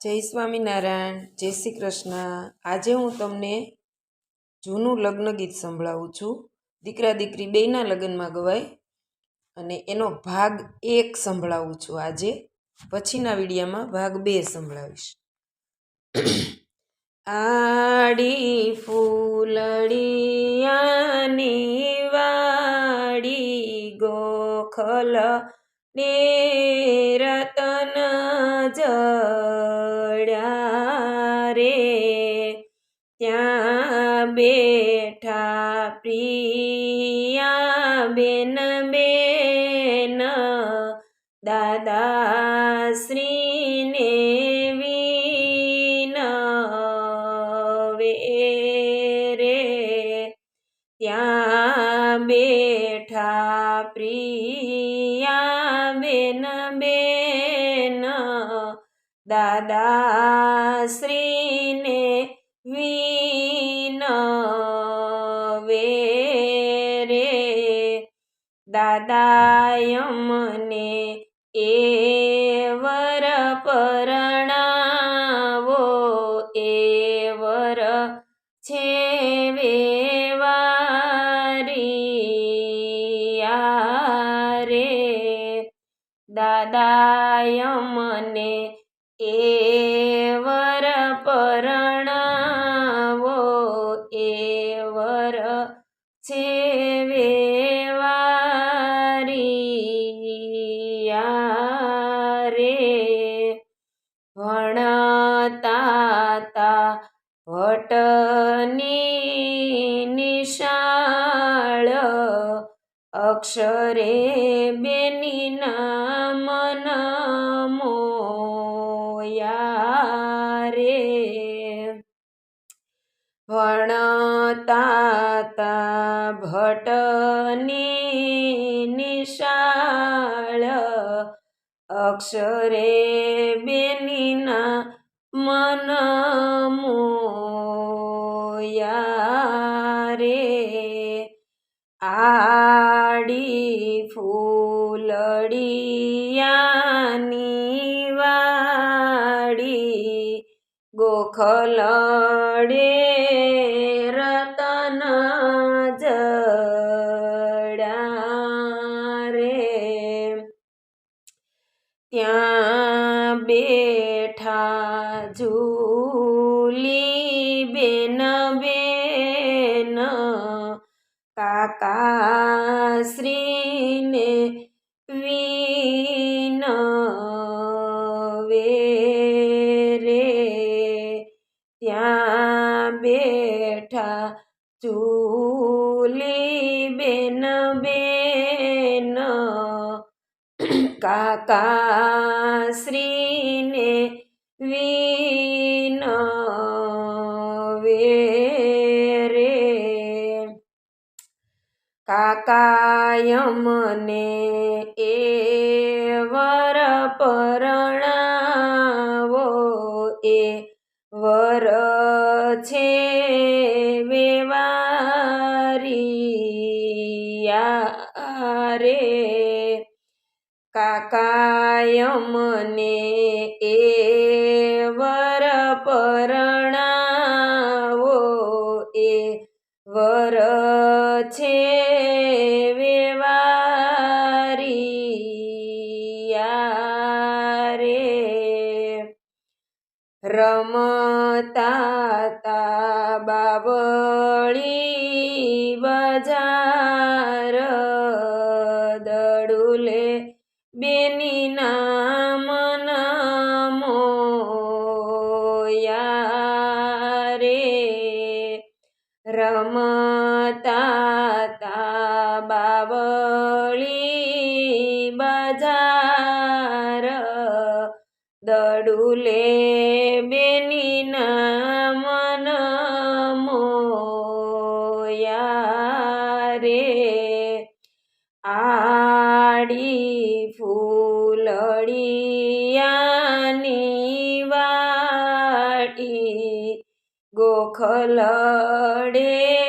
જય સ્વામિનારાયણ જય શ્રી કૃષ્ણ. આજે હું તમને જૂનું લગ્ન ગીત સંભળાવું છું. દીકરા દીકરી બેયના લગ્નમાં ગવાય અને એનો ભાગ એક સંભળાવું છું આજે. પછીના વિડીયામાં ભાગ બે સંભળાવીશ. આડી ફૂલડિયાની વાડી ગોખલ ને રતન જડ્યા પ્રિયા બેન બેન દાદા શ્રીને રે. ત્યાં બેઠા પ્રિયા બેન બેન દાદા શ્રીને વિનવે રે દાદાય મને એ વર પરણાવો એ વર છે રે દાદાય મને એ છે વેવારિયા રે ભણતા ભટની નિશાળ અક્ષરે બેની મન મોયા ભણતા ભટની નિશાળ અક્ષરે બેનીના મન રે. આડી ફૂલડિયાની ગોખલડે રતન જડા રે. ત્યાં બેઠા ઝૂલી બેન બેન કાકા ચૂલી બેન બેન કાકા શ્રીને વીન રે કાકાયમને એ વર પરણાવો રે કાકાયમને એ વર પરણાવો એ વર છે રે રમતા બાવળી નમો મોયા રે રમતા તા બાવળી બજાર દડુલે બેની નામ નમો રે આડી ગોખલડે